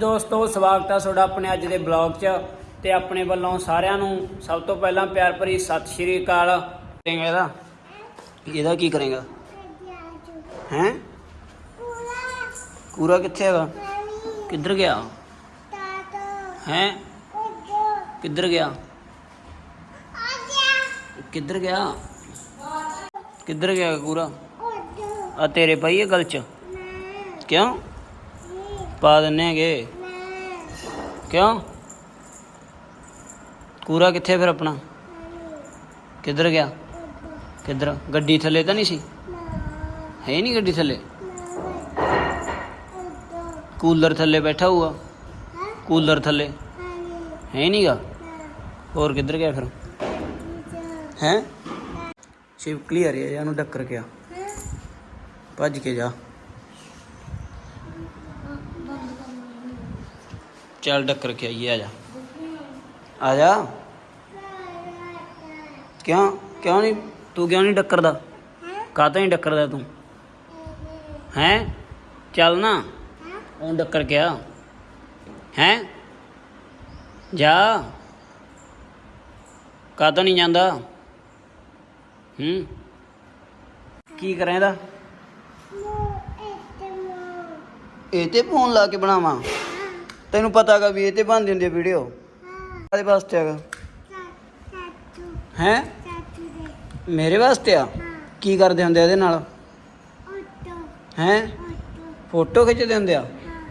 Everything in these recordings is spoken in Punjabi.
ਦੋਸਤੋ, ਸਵਾਗਤ ਹੈ ਤੁਹਾਡਾ ਆਪਣੇ ਅੱਜ ਦੇ ਬਲੌਗ 'ਚ ਤੇ ਆਪਣੇ ਵੱਲੋਂ ਸਾਰਿਆਂ ਨੂੰ ਸਭ ਤੋਂ ਪਹਿਲਾਂ ਪਿਆਰ ਭਰੀ ਸਤਿ ਸ਼੍ਰੀ ਅਕਾਲ। ਕਰੇਗਾ ਇਹਦਾ? ਇਹਦਾ ਕੀ ਕਰੇਗਾ? ਹੈ? ਕੂਰਾ ਕਿੱਥੇ ਹੈਗਾ? ਕਿੱਧਰ ਗਿਆ? ਹੈ? ਕਿੱਧਰ ਗਿਆ? ਕਿੱਧਰ ਗਿਆ? ਕਿੱਧਰ ਗਿਆ ਕੂਰਾ ਆ ਤੇਰੇ ਪਈ ਹੈ ਗਲ 'ਚ? ਕਿਉਂ? ਪਾ ਦਿੰਨੇ ਹੈਗੇ। ਕਿਉਂ? ਕੂਰਾ ਕਿੱਥੇ ਫਿਰ ਆਪਣਾ? ਕਿੱਧਰ ਗਿਆ? ਕਿੱਧਰ? ਗੱਡੀ ਥੱਲੇ ਤਾਂ ਨਹੀਂ ਸੀ? ਹੈ ਨਹੀਂ ਗੱਡੀ ਥੱਲੇ? ਕੂਲਰ ਥੱਲੇ ਬੈਠਾ ਹੋਊਗਾ। ਕੂਲਰ ਥੱਲੇ। ਹੈ ਨਹੀਂਗਾ? ਹੋਰ ਕਿੱਧਰ ਗਿਆ ਫਿਰ? ਹੈ? ਸ਼ਿਵ ਕਲੀਅਰ ਹੈ ਇਹਨੂੰ ਡੱਕਰ ਗਿਆ ਭੱਜ ਕੇ ਜਾ। ਚੱਲ ਡੱਕਰ ਕੇ ਆਈਏ ਆ ਜਾ। ਆ ਜਾ। ਕਿਉਂ ਕਿਉਂ ਨਹੀਂ ਤੂੰ ਕਿਉਂ ਨਹੀਂ ਡੱਕਰਦਾ? ਕਾਹਤੋਂ ਨਹੀਂ ਡੱਕਰਦਾ ਤੂੰ? ਹੈ? ਚੱਲ ਨਾ। ਉਹ ਡੱਕਰ ਕੇ ਆ। ਹੈ? ਜਾ। ਕਾਹਤੋਂ ਨਹੀਂ ਜਾਂਦਾ? ਹੂੰ? ਕੀ ਕਰਾਂ ਇਹਦਾ? ਇਹ ਤੇ ਫੋਨ ਲਾ ਕੇ ਬਣਾਵਾਂ। ਤੈਨੂੰ ਪਤਾ ਹੈਗਾ ਵੀ ਇਹ ਤੇ ਬਣ ਦਿੰਦੇ ਵੀਡੀਓ ਕਾਦੇ ਵਾਸਤੇ ਹੈਗਾ? ਹੈ? ਮੇਰੇ ਵਾਸਤੇ ਆ? ਕੀ ਕਰਦੇ ਹੁੰਦੇ ਆ ਇਹਦੇ ਨਾਲ? ਹੈ? ਫੋਟੋ। ਖਿੱਚਦੇ ਹੁੰਦੇ ਆ?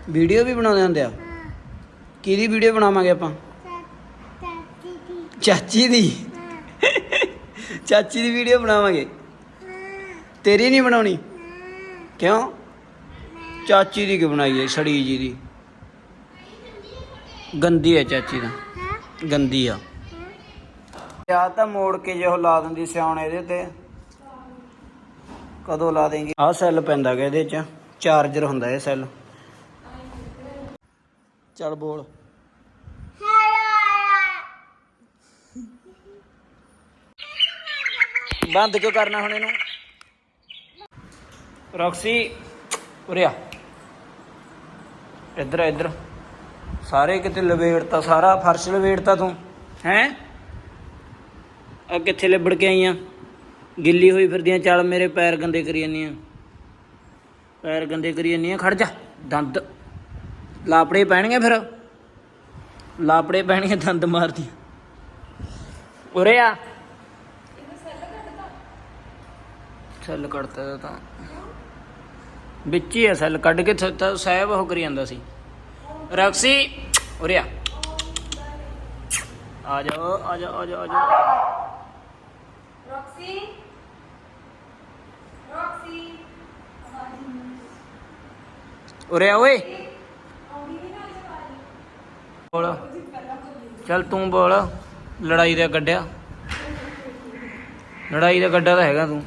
ਵੀਡੀਓ ਵੀ ਬਣਾਉਂਦੇ ਹੁੰਦੇ ਆ? ਕਿਹਦੀ ਵੀਡੀਓ ਬਣਾਵਾਂਗੇ ਆਪਾਂ? ਚਾਚੀ ਦੀ। ਚਾਚੀ ਦੀ? ਵੀਡੀਓ ਬਣਾਵਾਂਗੇ। ਤੇਰੀ ਨਹੀਂ ਬਣਾਉਣੀ? ਕਿਉਂ? ਚਾਚੀ ਦੀ ਕਿਉਂ ਬਣਾਈ ਹੈ? ਸੜੀ ਜੀ ਦੀ। ਗੰਦੀ ਹੈ ਚਾਚੀ ਦਾ ਗੰਦੀ ਆ। ਆ ਤਾਂ ਮੋੜ ਕੇ ਜੇ ਉਹ ਲਾ ਦਿੰਦੀ ਸਿਆਉਣ ਇਹਦੇ ਤੇ। ਕਦੋਂ ਲਾ ਦੇਂਗੇ? ਆਹ ਸੈੱਲ ਪੈਂਦਾ ਗਾ ਇਹਦੇ ਚ। ਚਾਰਜਰ ਹੁੰਦਾ ਇਹ ਸੈੱਲ। ਚੱਲ ਬੋਲ। ਬੰਦ ਕਿਉਂ ਕਰਨਾ ਹੁਣ ਇਹਨੂੰ? ਰੌਕਸੀ, ਉਰੇ ਆ। ਇੱਧਰ ਇੱਧਰ। ਸਾਰੇ ਕਿਤੇ ਲਵੇੜਤਾ, ਸਾਰਾ ਫਰਸ਼ ਲਵੇੜਤਾ ਤੂੰ, ਹੈ? ਆ ਕਿੱਥੇ ਲਿਬੜ ਕੇ ਆਈਆਂ ਗਿੱਲੀ ਹੋਈ ਫਿਰਦੀਆਂ ਚੱਲ ਮੇਰੇ ਪੈਰ ਗੰਦੇ ਕਰੀ ਜਾਂਦੀਆਂ ਪੈਰ ਗੰਦੇ ਕਰੀ ਜਾਂਦੀਆਂ ਖੜ ਜਾ, ਦੰਦ। ਲਾਪੜੇ ਪੈਣਗੇ ਫਿਰ? ਲਾਪੜੇ ਪੈਣਗੇ, ਦੰਦ ਮਾਰਦੀ। ਉਰੇ ਆ। ਸੈੱਲ ਕੱਢਤਾ ਇਹਦਾ ਤਾਂ। ਵਿੱਚ ਹੀ ਆ ਸੈੱਲ, ਕੱਢ ਕੇ th- ਸਾਹਿਬ ਉਹ ਕਰੀ ਜਾਂਦਾ ਸੀ। ਰਕਸੀ ਉਰੇ ਆ ਆ ਜਾ ਆ ਜਾ ਆ ਜਾ ਆ ਜਾ Roxy? Roxy? ਉਰੇ ਆ ਓਏ ਬੋਲ ਚੱਲ ਤੂੰ ਬੋਲ ਲੜਾਈ ਦਾ ਗੱਡਿਆ ਲੜਾਈ ਦਾ ਗੱਡਾ ਤਾਂ ਹੈਗਾ ਤੂੰ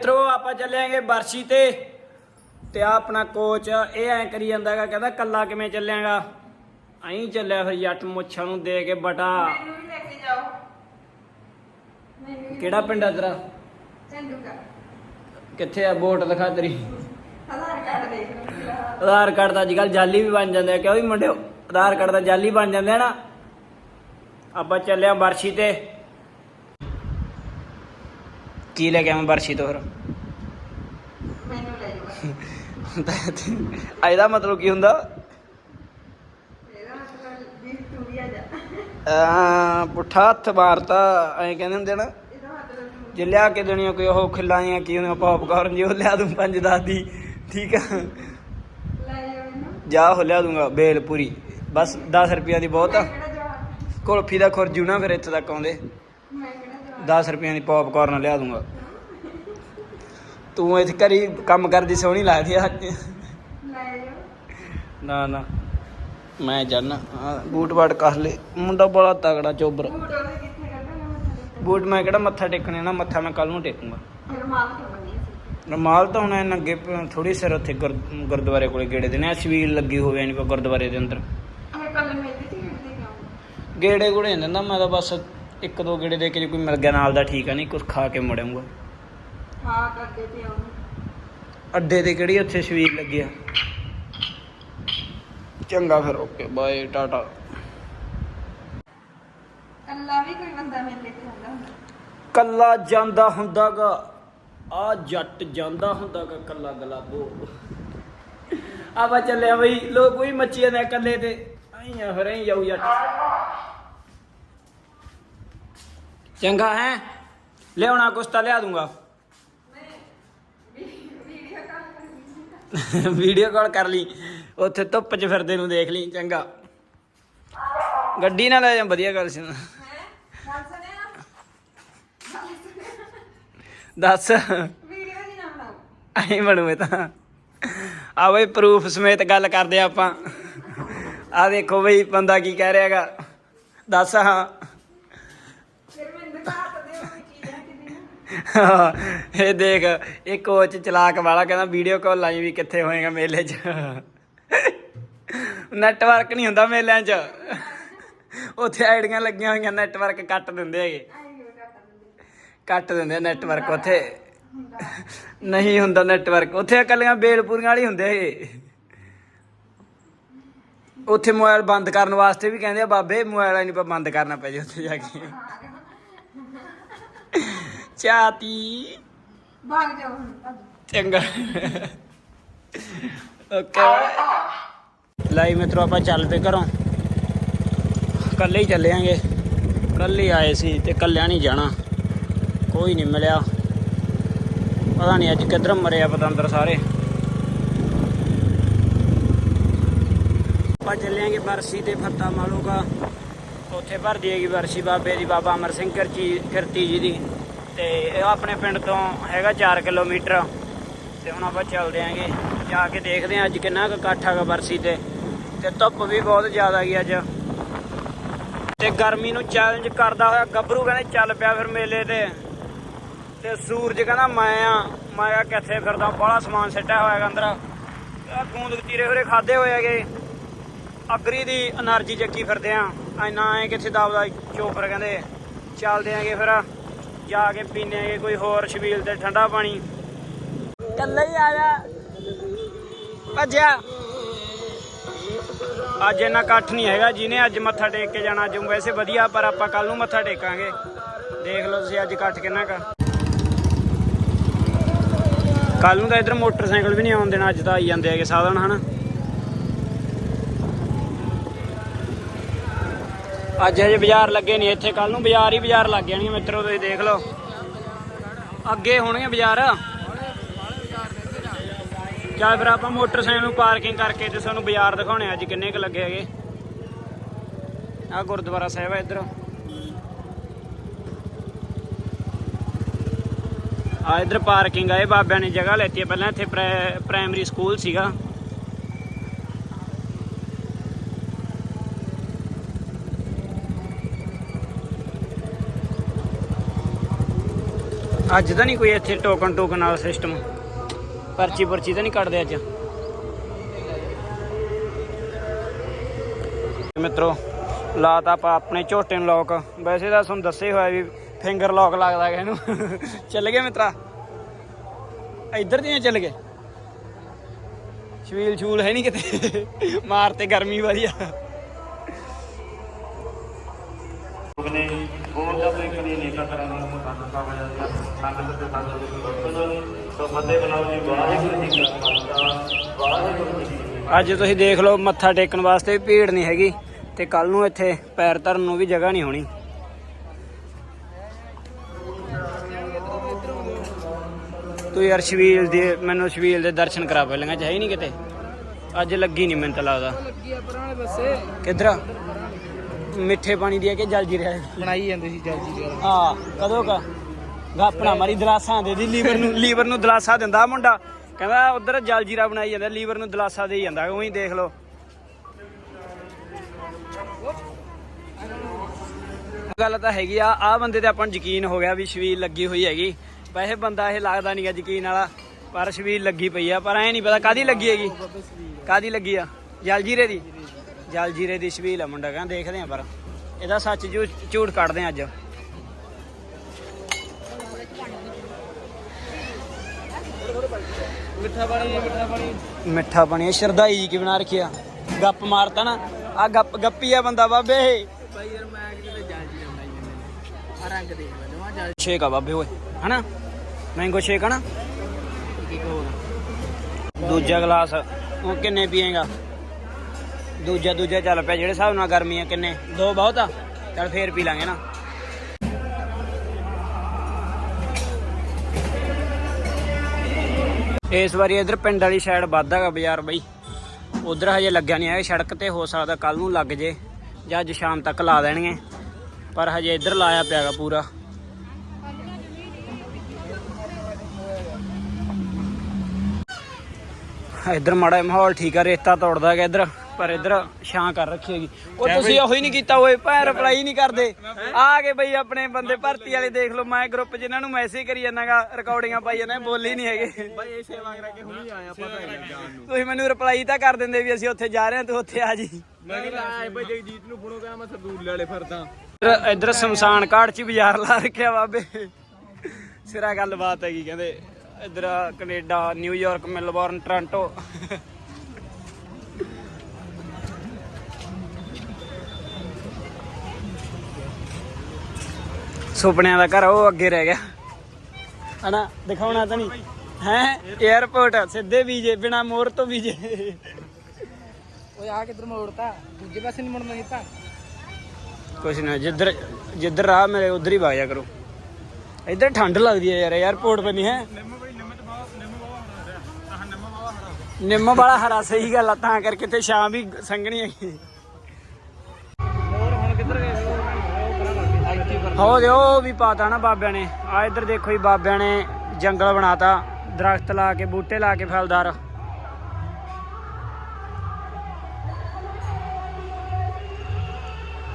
ਮਿੱਤਰੋ ਆਪਾਂ ਬਰਸ਼ੀ ਤੇ ਤੇ ਆ ਆਪਣਾ ਕੋਚ ਇਹ ਐਂ ਕਰੀ ਜਾਂਦਾ ਹੈਗਾ ਕਹਿੰਦਾ ਕੱਲਾ ਕਿਵੇਂ ਚੱਲਿਆਗਾ? ਐਂ ਚੱਲਿਆ ਫਿਰ ਜੱਟ ਮੁੱਛਾਂ ਨੂੰ ਦੇ ਕੇ ਬਟਾ। ਮੈਨੂੰ ਵੀ ਲੈ ਕੇ ਜਾਓ। ਮੈਨੂੰ ਵੀ ਕਿਹੜਾ ਪਿੰਡ ਆ ਤੇਰਾ? ਚੰਦੂਕਾ ਕਿੱਥੇ ਆ? ਵੋਟ ਦਿਖਾ ਤੇਰੀ। ਆਧਾਰ ਕਾਰਡ ਦੇਖ ਲਓ। ਮੇਰਾ। ਆਧਾਰ ਕਾਰਡ ਦਾ ਅੱਜਕੱਲ ਜਾਲੀ ਵੀ ਬਣ ਜਾਂਦੇ ਆ। ਕਿਉਂ ਵੀ ਮੁੰਡਿਓ? ਆਧਾਰ ਕਾਰਡ ਦਾ ਜਾਲੀ ਬਣ ਜਾਂਦੇ ਆ ਨਾ। ਆਪਾਂ ਚੱਲਿਆ ਬਰਸ਼ੀ ਤੇ। ਕੀ ਲੈ ਕੇ ਆਵਾਂ ਬਰਸ਼ੀ ਤੋਂ ਫਿਰ? ਜਾਓ ਆ ਇਹਦਾ ਮਤਲਬ ਕੀ ਹੁੰਦਾ? ਇਹਦਾ ਮਤਲਬ ਵੀ ਤੂੰ ਵੀ ਆ ਜਾ। ਆ ਪੁੱਠਾ ਹੱਥ ਮਾਰਤਾ ਐਂ ਕਹਿੰਦੇ ਹੁੰਦੇ ਨਾ। ਜੇ ਲਿਆ ਕੇ ਦੇਣੀ ਕੋਈ ਉਹ ਖਿੱਲਾਂ ਜਾਂ ਕੀ ਹੁੰਦੀਆਂ ਪੌਪਕਾਰਨ ਜੀ ਉਹ ਲਿਆ ਦੂੰ ਪੰਜ ਦਸ ਦੀ ਠੀਕ ਆ। ਜਾ ਹੋ ਲਿਆ ਦੂੰਗਾ ਬੇਲ ਪੂਰੀ। ਬਸ 10 ਰੁਪਿਆ ਦੀ ਬਹੁਤ ਆ। ਕੁਲਫੀ ਦਾ ਖੁਰਜੂ ਨਾ ਫਿਰ ਇੱਥੇ ਤੱਕ ਆਉਂਦੇ। ਮੈਂ ਕਿਹੜਾ ਜਵਾਬ 10 ਰੁਪਈਆਂ ਦੀ ਪੌਪਕਾਰਨ ਲਿਆ ਦੂੰਗਾ। ਤੂੰ ਇੱਥੇ ਘਰੀ ਕੰਮ ਕਰਦੀ ਸੋਹਣੀ ਲੱਗਦੀ ਆ। ਨਾ ਨਾ। ਮੈਂ ਜਾਣਾ ਬੂਟ ਬਾਟ ਕਰ ਲੈ। ਮੁੰਡਾ ਬੜਾ ਤਗੜਾ ਚੋਬਰ। ਬੂਟ ਮੈਂ ਕਿਹੜਾ ਮੱਥਾ ਟੇਕਣੇ ਨਾ, ਮੱਥਾ ਮੈਂ ਕੱਲ ਨੂੰ ਟੇਕੂੰਗਾ। ਫਿਰ ਰਮਾਲ ਤਾਂ ਹੁਣ ਇਹਨਾਂ ਅੱਗੇ ਥੋੜੀ ਸਿਰ ਉੱਥੇ ਗੁਰ- ਗੁਰਦੁਆਰੇ ਕੋਲੇ ਗੇੜੇ ਦੇ ਨੇ। ਛਬੀਲ ਲੱਗੀ ਹੋਵੇ ਨਹੀਂ ਗੁਰਦੁਆਰੇ ਦੇ ਅੰਦਰ। ਗੇੜੇ ਗੁੜੇ ਨਹੀਂ ਦਿੰਦਾ, ਮੈਂ ਤਾਂ ਬਸ ਇੱਕ ਦੋ ਗੇੜੇ ਦੇ ਕੇ ਜੇ ਕੋਈ ਮਿਲ ਗਿਆ ਨਾਲ ਦਾ ਠੀਕ ਆ, ਨਹੀਂ ਕੁਝ ਖਾ ਕੇ ਮੁੜਾਂਗਾ ਹਾਂ ਕਰਦੇ ਤੇ ਆਉਂ ਅੱਡੇ ਤੇ ਕਿਹੜੀ ਉੱਥੇ ਸ਼ਵੀਰ ਲੱਗਿਆ ਚੰਗਾ ਫਿਰ ਓਕੇ ਬਾਏ ਟਾਟਾ। ਕੱਲਾ ਵੀ ਕੋਈ ਬੰਦਾ ਮੇਲੇ ਤੇ ਹੁੰਦਾ ਹੁੰਦਾ। ਕੱਲਾ ਜਾਂਦਾ ਹੁੰਦਾਗਾ ਆ ਜੱਟ ਜਾਂਦਾ ਹੁੰਦਾਗਾ ਕੱਲਾ ਗਲਾਬੋ। ਆਵਾ ਚੱਲਿਆ ਬਈ ਲੋਕ ਕੋਈ ਮੱਛੀਆਂ ਦੇ ਕੱਲੇ ਤੇ ਆਈਆਂ ਫਿਰ ਐਂ ਜਾਊ ਜੱਟ। ਚੰਗਾ ਹੈ ਲਿਆਉਣਾ ਕੁਛ ਤਾਂ ਲਿਆ ਦੂੰਗਾ ਵੀਡੀਓ ਕਾਲ ਕਰਨੀ ਵੀਡੀਓ ਕਾਲ ਕਰ ਲਈ। ਉੱਥੇ ਧੁੱਪ 'ਚ ਫਿਰਦੇ ਨੂੰ ਦੇਖ ਲਈ, ਚੰਗਾ। ਗੱਡੀ ਨਾਲ ਲੈ ਜਾ, ਵਧੀਆ ਗੱਲ ਸੀ ਦੱਸ। ਵੀਡੀਓ ਨਹੀਂ ਐਂ ਬਣੂ ਤਾਂ। ਆ ਬਈ ਪ੍ਰੂਫ ਸਮੇਤ ਗੱਲ ਕਰਦੇ ਆਪਾਂ। ਆ ਦੇਖੋ ਬਈ ਬੰਦਾ ਕੀ ਕਹਿ ਰਿਹਾਗਾ। ਦੱਸ ਹਾਂ। ਇਹ ਦੇਖ ਇਹ ਕੋਚ ਚਲਾਕ ਵਾਲਾ ਕਹਿੰਦਾ ਵੀਡੀਓ ਕਾਲ ਲਾਈ ਵੀ ਕਿੱਥੇ ਹੋਏਗਾ ਮੇਲੇ 'ਚ? ਨੈਟਵਰਕ ਨਹੀਂ ਹੁੰਦਾ ਮੇਲਿਆਂ 'ਚ। ਉੱਥੇ ਆਈਡੀਆਂ ਲੱਗੀਆਂ ਹੋਈਆਂ ਨੈਟਵਰਕ ਕੱਟ ਦਿੰਦੇ ਹੈਗੇ। ਕੱਟ ਦਿੰਦੇ ਆ ਨੈਟਵਰਕ ਉੱਥੇ। ਨਹੀਂ ਹੁੰਦਾ ਨੈਟਵਰਕ ਉੱਥੇ ਇਕੱਲੀਆਂ ਬੇਲਪੂਰੀਆਂ ਵਾਲੀ ਹੁੰਦੇ ਹੈਗੇ। ਉੱਥੇ ਮੋਬਾਈਲ ਬੰਦ ਕਰਨ ਵਾਸਤੇ ਵੀ ਕਹਿੰਦੇ ਆ, ਬਾਬੇ, ਮੋਬਾਈਲ ਨਹੀਂ ਬੰਦ ਕਰਨਾ ਪੈ ਜੇ ਉੱਥੇ ਜਾ ਕੇ। ਚਾਤੀ। ਭਾਗ ਜਾਓ ਹੁਣ ਭੱਜ। ਚੰਗਾ। ਓਕੇ। ਲਾਈ ਮਿੱਤਰੋ ਆਪਾਂ ਚੱਲ ਪਏ ਘਰੋਂ। ਕੱਲੇ ਹੀ ਚੱਲਿਆਂਗੇ। ਕੱਲੇ ਆਏ ਸੀ ਤੇ ਕੱਲਿਆਂ ਨਹੀਂ ਜਾਣਾ। ਕੋਈ ਨਹੀਂ ਮਿਲਿਆ। ਪਤਾ ਨਹੀਂ ਅੱਜ ਕਿੱਧਰ ਮਰੇ ਆ ਪਤੰਦਰ ਸਾਰੇ। ਆਪਾਂ ਚੱਲਿਆਂਗੇ ਬਰਸੀ ਤੇ ਫੱਤਾ ਮਾਲੂਗਾ। ਉੱਥੇ ਭਰ ਜਾਏਗੀ ਬਰਸੀ ਬਾਬੇ ਦੀ ਬਾਬਾ ਅਮਰ ਸਿੰਘ ਕਰਚੀ ਕਿਰਤੀ ਜੀ ਦੀ। ਤੇ ਇਹ ਆਪਣੇ ਪਿੰਡ ਤੋਂ ਹੈਗਾ 4 ਕਿਲੋਮੀਟਰ ਤੇ ਹੁਣ ਆਪਾਂ ਚੱਲਦੇ ਆਂਗੇ। ਜਾ ਕੇ ਦੇਖਦੇ ਆਂ ਅੱਜ ਕਿੰਨਾ ਕੁ ਇਕੱਠ ਹੈਗਾ ਬਰਸੀ ਤੇ। ਤੇ ਧੁੱਪ ਵੀ ਬਹੁਤ ਜ਼ਿਆਦਾ ਗਈ ਅੱਜ। ਤੇ ਗਰਮੀ ਨੂੰ ਚੈਲੰਜ ਕਰਦਾ ਹੋਇਆ ਗੱਭਰੂ ਕਹਿੰਦੇ ਚੱਲ ਪਿਆ ਫਿਰ ਮੇਲੇ ਤੇ। ਤੇ ਸੂਰਜ ਕਹਿੰਦਾ ਮੈਂ ਆ ਮੈਂ ਆ ਕਿੱਥੇ ਫਿਰਦਾ, ਬੜਾ ਸਮਾਨ ਸਿੱਟਿਆ ਹੋਇਆ ਹੈਗਾ ਅੰਦਰ। ਆ ਗੂੰਦ ਕਚੀਰੇ ਹੋਰੇ ਖਾਦੇ ਹੋਏ ਹੈਗੇ। ਅਗਰੀ ਦੀ એનર્ਜੀ ਚੱਕੀ ਫਿਰਦੇ ਆ। ਐਨਾ ਐ ਕਿੱਥੇ ਦਾਬਦਾ ਚੋਪਰ ਕਹਿੰਦੇ। ਚੱਲਦੇ ਆਂਗੇ ਫਿਰ। ਜਾ ਕੇ ਪੀਨੇ ਆਂਗੇ ਕੋਈ ਹੋਰ ਛਬੀਲ ਤੇ ਠੰਡਾ ਪਾਣੀ। ਕੱਲਾ ਹੀ ਆ ਜਾ ਭੱਜਿਆ। ਅੱਜ ਇੰਨਾ ਇਕੱਠ ਨਹੀਂ ਹੈਗਾ ਜਿਹਨੇ ਅੱਜ ਮੱਥਾ ਟੇਕ ਕੇ ਜਾਣਾ ਅੱਜ ਵੈਸੇ ਵਧੀਆ ਪਰ ਆਪਾਂ ਕੱਲ ਨੂੰ ਮੱਥਾ ਟੇਕਾਂਗੇ। ਦੇਖ ਲਓ ਤੁਸੀਂ ਅੱਜ ਇਕੱਠ ਕਿੰਨਾ ਕਾ। ਕੱਲ ਨੂੰ ਤਾਂ ਇਧਰ ਮੋਟਰਸਾਈਕਲ ਵੀ ਨਹੀਂ ਆਉਣ ਦੇਣਾ ਅੱਜ ਤਾਂ ਆਈ ਜਾਂਦੇ ਹੈਗੇ ਸਾਧਨ ਹਨਾ? ਅੱਜ ਹਜੇ ਬਾਜ਼ਾਰ ਲੱਗੇ ਨਹੀਂ ਇੱਥੇ ਕੱਲ ਨੂੰ ਬਾਜ਼ਾਰ ਹੀ ਬਾਜ਼ਾਰ ਲੱਗ ਜਾਣਗੇ ਮਿੱਤਰੋ, ਤੁਸੀਂ ਦੇਖ ਲਓ। ਅੱਗੇ ਹੋਣਗੇ ਬਾਜ਼ਾਰ। ਚੱਲ ਫਿਰ ਆਪਾਂ ਮੋਟਰਸਾਈਕਲ ਨੂੰ ਪਾਰਕਿੰਗ ਕਰਕੇ ਤੇ ਤੁਹਾਨੂੰ ਬਾਜ਼ਾਰ ਦਿਖਾਉਣੇ ਅੱਜ ਕਿੰਨੇ ਕੁ ਲੱਗੇ ਹੈਗੇ। ਆ ਗੁਰਦੁਆਰਾ ਸਾਹਿਬ ਹੈ ਇੱਧਰ। ਆ ਇੱਧਰ ਪਾਰਕਿੰਗ ਆ, ਇਹ ਬਾਬਿਆਂ ਨੇ ਜਗ੍ਹਾ ਲੈਤੀ ਹੈ ਪਹਿਲਾਂ ਇੱਥੇ ਪ੍ਰਾਇ- ਪ੍ਰਾਇਮਰੀ ਸਕੂਲ ਸੀਗਾ। ਅੱਜ ਤਾਂ ਨਹੀਂ ਕੋਈ ਇੱਥੇ ਟੋਕਨ ਟੋਕਨ ਵਾਲਾ ਸਿਸਟਮ ਪਰਚੀ ਪਰਚੀ ਤਾਂ ਨਹੀਂ ਕੱਢਦੇ ਅੱਜ। ਮਿੱਤਰੋ, ਲਾਤਾ ਆਪਾਂ ਆਪਣੇ ਝੋਟੇ ਨੂੰ ਲੋਕ ਵੈਸੇ ਤਾਂ ਤੁਹਾਨੂੰ ਦੱਸੇ ਹੋਇਆ ਵੀ ਫਿੰਗਰ ਲੋਕ ਲੱਗਦਾ ਹੈ ਇਹਨੂੰ। ਚੱਲ ਗਏ ਮਿੱਤਰਾ। ਇੱਧਰ ਦੀਆਂ ਚੱਲ ਗਏ। ਛਵੀਲ ਛੂਲ ਹੈ ਨਹੀਂ ਕਿਤੇ। ਮਾਰ ਤੇ ਗਰਮੀ ਵਾਲੀ ਆ। ਫਤਿਹ ਬਣਾਓ ਜੀ ਵਾਹਿਗੁਰੂ ਜੀ ਕਾ ਖਾਲਸਾ ਵਾਹਿਗੁਰੂ ਜੀ ਕੀ ਫਤਿਹ। ਅੱਜ ਤੁਸੀਂ ਦੇਖ ਲਓ ਮੱਥਾ ਟੇਕਣ ਵਾਸਤੇ ਵੀ ਭੀੜ ਨਹੀਂ ਹੈਗੀ ਤੇ ਕੱਲ ਨੂੰ ਇੱਥੇ ਪੈਰ ਧਰਨ ਨੂੰ ਵੀ ਜਗ੍ਹਾ ਨਹੀਂ ਹੋਣੀ। ਤੂੰ ਯਾਰ ਸ਼ਵੀਲ ਦੇ ਮੈਨੂੰ ਸ਼ਵੀਲ ਦੇ ਦਰਸ਼ਨ ਕਰਾ ਪਹਿਲਾਂ ਚ ਹੈ ਹੀ ਨਹੀਂ ਕਿਤੇ। ਅੱਜ ਲੱਗੀ ਨਹੀਂ ਮੈਨੂੰ ਤਾਂ ਲੱਗਦਾ। ਲੱਗੀ ਆ ਪਰਾਂ ਵਾਲੇ ਪਾਸੇ। ਕਿੱਧਰ ਮਿੱਠੇ ਪਾਣੀ ਦੀ ਹੈ ਕਿ ਜਲ ਜੀ ਰਿਹਾ ਬਣਾਈ ਜਾਂਦੇ ਸੀ ਜਲਦੀ ਦੀ। ਹਾਂ ਕਦੋਂ ਕਾ? ਗਾਪਣਾ ਮਾਰੀ ਦਲਾਸਾਂ ਦੇ ਦੀ ਲੀਵਰ ਨੂੰ ਲੀਵਰ ਨੂੰ ਦਲਾਸਾ ਦਿੰਦਾ ਮੁੰਡਾ। ਕਹਿੰਦਾ ਉਧਰ ਜਲ ਜੀਰਾ ਬਣਾਈ ਜਾਂਦਾ ਲੀਵਰ ਨੂੰ ਦਲਾਸਾ ਦੇਈ ਜਾਂਦਾ ਉਹੀ ਦੇਖ ਲਓ। ਗੱਲ ਤਾਂ ਹੈਗੀ ਆ ਆ ਬੰਦੇ ਤੇ ਆਪਾਂ ਨੂੰ ਯਕੀਨ ਹੋ ਗਿਆ ਵੀ ਸ਼ਵੀਲ ਲੱਗੀ ਹੋਈ ਹੈਗੀ। ਵੈਸੇ ਬੰਦਾ ਇਹ ਲੱਗਦਾ ਨਹੀਂਗਾ ਯਕੀਨ ਵਾਲਾ ਪਰ ਸ਼ਵੀਲ ਲੱਗੀ ਪਈ ਆ ਪਰ ਐ ਨਹੀਂ ਪਤਾ ਕਾਦੀ ਲੱਗੀ ਹੈਗੀ। ਕਾਦੀ ਲੱਗੀ ਆ? ਜਲ ਜੀਰੇ ਦੀ। ਜਲ ਜੀਰੇ ਦੀ ਸ਼ਵੀਲ ਆ ਮੁੰਡਾ ਕਹਿੰਦਾ ਦੇਖਦੇ ਆ ਪਰ। ਇਹਦਾ ਸੱਚ ਝੂਠ ਕੱਢਦੇ ਆ ਅੱਜ। ਮਿੱਠਾ ਪਾਣੀ ਜੀ ਮਿੱਠਾ ਪਾਣੀ। ਮਿੱਠਾ ਪਾਣੀ ਸ਼ਰਦਾਈ ਜੀ ਕੀ ਬਣਾ ਰੱਖਿਆ। ਗੱਪ ਮਾਰਤਾ ਨਾ ਆ ਗੱਪ ਗੱਪੀ ਆ ਬੰਦਾ ਬਾਬੇ ਭਾਈ ਯਾਰ ਮੈਂ ਕਿਤੇ ਜਲ ਜੀ ਆਉਂਦਾ ਜੀ ਆ। ਰੰਗ ਦੇਖ ਲੈ ਜਮਾ ਜਲ। ਛੇਕ ਆ ਬਾਬੇ ਓਏ ਹਨਾ? ਮੈਂਗੋ ਸ਼ੇਕ ਹਨਾ ਕੀ ਹੋਰ। ਦੂਜਾ ਗਲਾਸ ਉਹ ਕਿੰਨੇ ਪੀਏਗਾ? ਦੂਜਾ ਦੂਜਾ ਚੱਲ ਪਿਆ ਜਿਹੜੇ ਹਿਸਾਬ ਨਾਲ ਗਰਮੀ ਆ ਕਿੰਨੇ? ਦੋ ਬਹੁਤ ਆ। ਚੱਲ ਫੇਰ ਪੀ ਲਾਂਗੇ ਨਾ। ਇਸ ਵਾਰੀ ਇਧਰ ਪਿੰਡ ਵਾਲੀ ਸਾਈਡ ਵੱਧਾਗਾ ਬਾਜ਼ਾਰ ਬਈ। ਉਧਰ ਹਜੇ ਲੱਗਿਆ ਨਹੀਂ ਹੈ ਸੜਕ ਤੇ ਹੋ ਸਕਦਾ ਕੱਲ ਨੂੰ ਲੱਗ ਜੇ ਜਾਂ ਅੱਜ ਸ਼ਾਮ ਤੱਕ ਲਾ ਦੇਣਗੇ, ਪਰ ਹਜੇ ਇਧਰ ਲਾਇਆ ਪਿਆਗਾ ਪੂਰਾ। ਇੱਧਰ ਮਾੜਾ ਮਾਹੌਲ ਠੀਕ ਆ, ਰੇਤਾ ਤੋੜਦਾ ਗਿਆ ਇੱਧਰ। ਪਰ ਇੱਧਰ ਛਾਂ ਕਰ ਰੱਖੀ ਹੈਗੀ। ਉਹ ਤੁਸੀਂ ਉਹੀ ਨਹੀਂ ਕੀਤਾ ਓਏ ਭੈ ਰਿਪਲਾਈ ਨਹੀਂ ਕਰਦੇ। ਆ ਕੇ ਬਈ ਆਪਣੇ ਬੰਦੇ ਭਰਤੀ ਵਾਲੇ ਦੇਖ ਲਓ। ਮੈਂ ਗਰੁੱਪ ਜਿਨ੍ਹਾਂ ਨੂੰ ਮੈਸੇਜ ਕਰੀ ਜਾਂਦਾਗਾ ਰਿਕਾਰਡਿੰਗਾਂ ਪਾਈ ਜਾਂਦਾ ਬੋਲੀ ਨਹੀਂ ਹੈਗੇ। ਭਾਈ ਇਹ ਸੇਵਾ ਕਰਾ ਕੇ ਹੁਣੀ ਆਇਆ ਪਤਾ ਨਹੀਂ ਜਾਣ ਨੂੰ। ਤੁਸੀਂ ਮੈਨੂੰ ਰਿਪਲਾਈ ਤਾਂ ਕਰ ਦਿੰਦੇ ਵੀ ਅਸੀਂ ਉੱਥੇ ਜਾ ਰਹੇ ਹਾਂ ਤੂੰ ਉੱਥੇ ਆ ਜੀ। ਮੈਂ ਨਹੀਂ ਲਾਇਆ ਭਾਈ ਜਗਜੀਤ ਨੂੰ ਫੋਨੋ ਕਹਿੰਦਾ ਮੈਂ ਸਰਦੂਲ ਵਾਲੇ ਫਿਰਦਾ। ਇੱਧਰ- ਇੱਧਰ ਸ਼ਮਸ਼ਾਨ ਘਾਟ 'ਚ ਹੀ ਬਾਜ਼ਾਰ ਲਾ ਰੱਖਿਆ ਬਾਬੇ। ਸਿਰਾ ਗੱਲਬਾਤ ਹੈਗੀ ਕਹਿੰਦੇ ਇੱਧਰ ਕੈਨੇਡਾ ਨਿਊਯਾਰਕ ਮੈਲਬੌਰਨ ਟੋਰਾਂਟੋ। ਸੁਪਨਿਆਂ ਦਾ ਘਰ ਉਹ ਅੱਗੇ ਰਹਿ ਗਿਆ। ਹਨਾ ਦਿਖਾਉਣਾ ਤਾਂ ਨਹੀਂ। ਹੈ 에어ਪੋਰਟ ਸਿੱਧੇ ਵੀਜੇ ਬਿਨਾ ਮੋਰ ਤੋਂ ਵੀਜੇ ਓਏ ਆ ਕਿੱਧਰ ਮੋੜਤਾ? ਦੂਜੇ ਪਾਸੇ ਨਹੀਂ ਮੁੜਨਾ ਦਿੱਤਾ ਕੁਛ ਨਾ ਜਿੱਧਰ ਜਿੱਧਰ ਰਾਹ ਮੇਰੇ ਉਧਰ ਹੀ ਵਾਜਿਆ ਕਰੋ। ਇੱਧਰ ਠੰਡ ਲੱਗਦੀ ਹੈ ਯਾਰ 에어ਪੋਰਟ ਪੇ ਨਹੀਂ ਹੈ। ਨਿੰਮ ਵਾਲਾ ਹਰਾ ਸਹੀ ਗੱਲ ਆ ਤਾਂ ਕਰਕੇ ਤੇ ਸ਼ਾਮ ਵੀ ਸੰਘਣੀ ਹੈਗੀ। ਹੋ ਦਿਓ ਉਹ ਵੀ ਪਾਤਾ ਨਾ ਬਾਬਿਆਂ ਨੇ। ਆ ਇੱਧਰ ਦੇਖੋ ਜੀ, ਬਾਬਿਆਂ ਨੇ ਜੰਗਲ ਬਣਾਤਾ, ਦਰਖਤ ਲਾ ਕੇ, ਬੂਟੇ ਲਾ ਕੇ ਫਲਦਾਰ।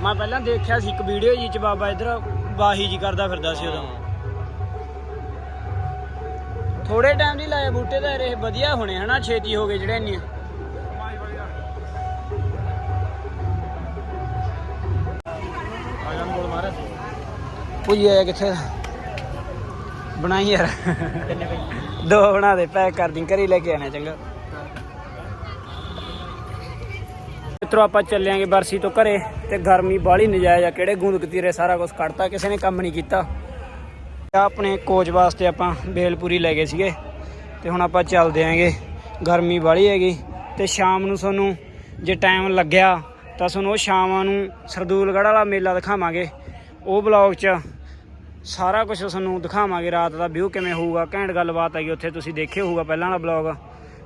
ਮੈਂ ਪਹਿਲਾਂ ਦੇਖਿਆ ਸੀ ਇੱਕ ਵੀਡੀਓ ਜੀ ਚ, ਬਾਬਾ ਇੱਧਰ ਵਾਹੀ ਜੀ ਕਰਦਾ ਫਿਰਦਾ ਸੀ ਉਦੋਂ। ਥੋੜੇ ਟਾਈਮ ਨਹੀਂ ਲਾਏ ਬੂਟੇ ਤਾਂ, ਇਹ ਵਧੀਆ ਹੋਣੇ ਹਨਾ, ਛੇਤੀ ਹੋ ਗਏ ਜਿਹੜੇ ਇੰਨੇ। ਪੁੱਜਿਆ ਕਿੱਥੇ? ਬਣਾਈ ਯਾਰ। ਦੋ ਬਣਾ ਦੇ, ਪੈਕ ਕਰ ਦੀ, ਘਰੇ ਲੈ ਕੇ ਆਣਾ ਚੰਗਾ। ਮਿੱਤਰੋ, ਆਪਾਂ ਚੱਲਿਆਂਗੇ ਬਰਸੀ ਤੋਂ ਘਰੇ ਤੇ ਗਰਮੀ ਬਾਹਲੀ ਨਜਾਇਜ਼ ਆ, ਕਿਹੜੇ ਗੂੰਦ ਕਤੀਰੇ ਸਾਰਾ ਕੁਝ ਕੱਢਤਾ, ਕਿਸੇ ਨੇ ਕੰਮ ਨਹੀਂ ਕੀਤਾ। ਆਪਣੇ ਕੋਚ ਵਾਸਤੇ ਆਪਾਂ ਬੇਲਪੂਰੀ ਲੈ ਗਏ ਸੀਗੇ ਤੇ ਹੁਣ ਆਪਾਂ ਚੱਲਦੇ ਆਂਗੇ, ਗਰਮੀ ਬਾਹਲੀ ਹੈਗੀ ਤੇ ਸ਼ਾਮ ਨੂੰ ਤੁਹਾਨੂੰ ਜੇ ਟਾਈਮ ਲੱਗਿਆ ਤਾਂ ਤੁਹਾਨੂੰ ਉਹ ਸ਼ਾਮਾਂ ਨੂੰ ਸਰਦੂਲਗੜ੍ਹ ਵਾਲਾ ਮੇਲਾ ਦਿਖਾਵਾਂਗੇ, ਉਹ ਬਲੌਗ 'ਚ। ਸਾਰਾ ਕੁਝ ਤੁਹਾਨੂੰ ਦਿਖਾਵਾਂਗੇ, ਰਾਤ ਦਾ ਵਿਊ ਕਿਵੇਂ ਹੋਊਗਾ, ਘੈਂਟ ਗੱਲਬਾਤ ਹੈਗੀ ਉੱਥੇ, ਤੁਸੀਂ ਦੇਖਿਆ ਹੋਊਗਾ ਪਹਿਲਾਂ ਵਾਲਾ ਬਲੌਗ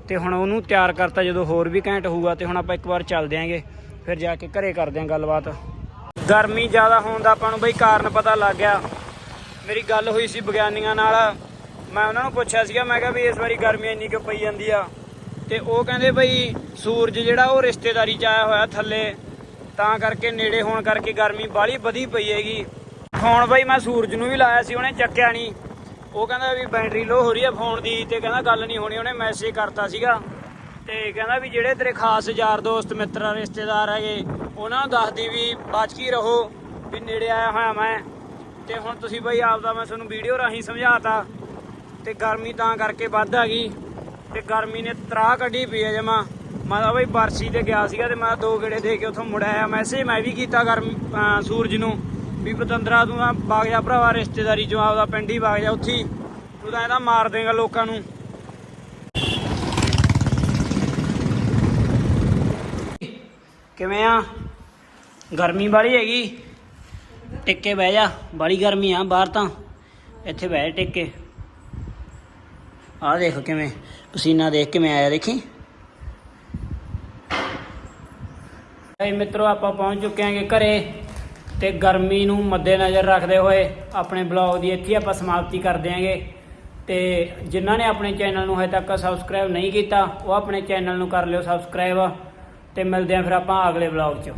ਤੇ ਹੁਣ ਉਹਨੂੰ ਤਿਆਰ ਕਰਤਾ ਜਦੋਂ ਹੋਰ ਵੀ ਘੈਂਟ ਹੋਊਗਾ, ਤੇ ਹੁਣ ਆਪਾਂ ਇੱਕ ਵਾਰ ਚੱਲਦੇ ਆਂਗੇ, ਫਿਰ ਜਾ ਕੇ ਘਰੇ ਕਰਦੇ ਆਂ ਗੱਲਬਾਤ। ਗਰਮੀ ਜ਼ਿਆਦਾ ਹੋਣ ਦਾ ਆਪਾਂ ਨੂੰ ਬਈ ਕਾਰਨ ਪਤਾ ਲੱਗ ਗਿਆ। ਮੇਰੀ ਗੱਲ ਹੋਈ ਸੀ ਵਿਗਿਆਨੀਆਂ ਨਾਲ, ਮੈਂ ਉਹਨਾਂ ਨੂੰ ਪੁੱਛਿਆ ਸੀਗਾ, ਮੈਂ ਕਿਹਾ ਵੀ ਇਸ ਵਾਰੀ ਗਰਮੀ ਇੰਨੀ ਕੁ ਪਈ ਜਾਂਦੀ ਆ? ਤੇ ਉਹ ਕਹਿੰਦੇ ਬਈ ਸੂਰਜ ਜਿਹੜਾ ਉਹ ਰਿਸ਼ਤੇਦਾਰੀ ਚ ਆਇਆ ਹੋਇਆ ਥੱਲੇ, ਤਾਂ ਕਰਕੇ ਨੇੜੇ ਹੋਣ ਕਰਕੇ ਗਰਮੀ ਬਾਹਲੀ ਵਧੀ ਪਈ ਹੈਗੀ। ਫੋਨ ਬਾਈ ਮੈਂ ਸੂਰਜ ਨੂੰ ਵੀ ਲਾਇਆ ਸੀ, ਉਹਨੇ ਚੱਕਿਆ ਨਹੀਂ ਉਹ ਕਹਿੰਦਾ ਵੀ ਬੈਟਰੀ ਲੋ ਹੋ ਰਹੀ ਹੈ ਫੋਨ ਦੀ ਤੇ ਕਹਿੰਦਾ ਗੱਲ ਨਹੀਂ ਹੋਣੀ, ਉਹਨੇ ਮੈਸੇਜ ਕਰਤਾ ਸੀਗਾ। ਤੇ ਕਹਿੰਦਾ ਵੀ ਜਿਹੜੇ ਤੇਰੇ ਖਾਸ ਯਾਰ ਦੋਸਤ, ਮਿੱਤਰ ਰਿਸ਼ਤੇਦਾਰ ਹੈਗੇ, ਉਹਨਾਂ ਨੂੰ ਦੱਸਦੀ ਵੀ ਬਚ ਕੀ ਰਹੋ, ਵੀ ਨੇੜੇ ਆਇਆ ਹੋਇਆ ਮੈਂ। ਤੇ ਹੁਣ ਤੁਸੀਂ ਬਈ ਆਪਦਾ ਮੈਂ ਤੁਹਾਨੂੰ ਵੀਡੀਓ ਰਾਹੀਂ ਸਮਝਾਤਾ। ਤੇ ਗਰਮੀ ਤਾਂ ਕਰਕੇ ਵੱਧ ਆ ਗਈ। ਤੇ ਗਰਮੀ ਨੇ ਤਰਾ ਕੱਢੀ ਪਈ ਹੈ ਜਮਾ। ਮੈਂ ਤਾਂ ਬਾਈ ਬਰਸੀ ਤੇ ਗਿਆ ਸੀਗਾ ਤੇ ਮੈਂ ਦੋ ਗੇੜੇ ਦੇ ਕੇ ਉੱਥੋਂ ਮੁੜ ਆਇਆ। ਮੈਸੇਜ ਮੈਂ ਵੀ ਕੀਤਾ ਗਰਮੀ ਸੂਰਜ ਨੂੰ। ਵੀ ਪਤੰਦਰਾ ਤੂੰ ਆ ਬਾਗ ਜਾ ਭਰਾਵਾ, ਰਿਸ਼ਤੇਦਾਰੀ ਚੋਂ ਆਪਦਾ ਪਿੰਡ ਹੀ ਬਾਗ ਜਾ ਉੱਥੇ ਤੂੰ ਤਾਂ ਇਹਦਾ ਮਾਰ ਦੇਗਾ ਲੋਕਾਂ ਨੂੰ। ਕਿਵੇਂ ਆ? ਗਰਮੀ ਵਾਲੀ ਹੈਗੀ। ਟਿੱਕੇ ਬਹਿ ਜਾ ਬੜੀ ਗਰਮੀ ਆ ਬਾਹਰ ਤਾਂ। ਇੱਥੇ ਬਹਿ ਟਿੱਕੇ। ਆਹ ਦੇਖ ਕਿਵੇਂ, ਪਸੀਨਾ ਦੇਖ ਕਿਵੇਂ ਆਇਆ ਦੇਖੀ। ਭਾਈ ਮਿੱਤਰੋ, ਆਪਾਂ ਪਹੁੰਚ ਚੁੱਕੇ ਹਾਂਗੇ ਘਰੇ। ਤੇ ਗਰਮੀ ਨੂੰ ਮੱਦੇਨਜ਼ਰ ਰੱਖਦੇ ਹੋਏ ਆਪਣੇ ਬਲੌਗ ਦੀ ਇੱਥੇ ਹੀ ਆਪਾਂ ਸਮਾਪਤੀ ਕਰ ਦਿਆਂਗੇ। ਤੇ ਜਿਨ੍ਹਾਂ ਨੇ ਆਪਣੇ ਚੈਨਲ ਨੂੰ ਹਜੇ ਤੱਕ ਸਬਸਕ੍ਰਾਈਬ ਨਹੀਂ ਕੀਤਾ, ਉਹ ਆਪਣੇ ਚੈਨਲ ਨੂੰ ਕਰ ਲਿਓ ਸਬਸਕ੍ਰਾਈਬ। ਤੇ ਮਿਲਦੇ ਆਂ ਫਿਰ ਆਪਾਂ ਅਗਲੇ ਬਲੌਗ 'ਚ।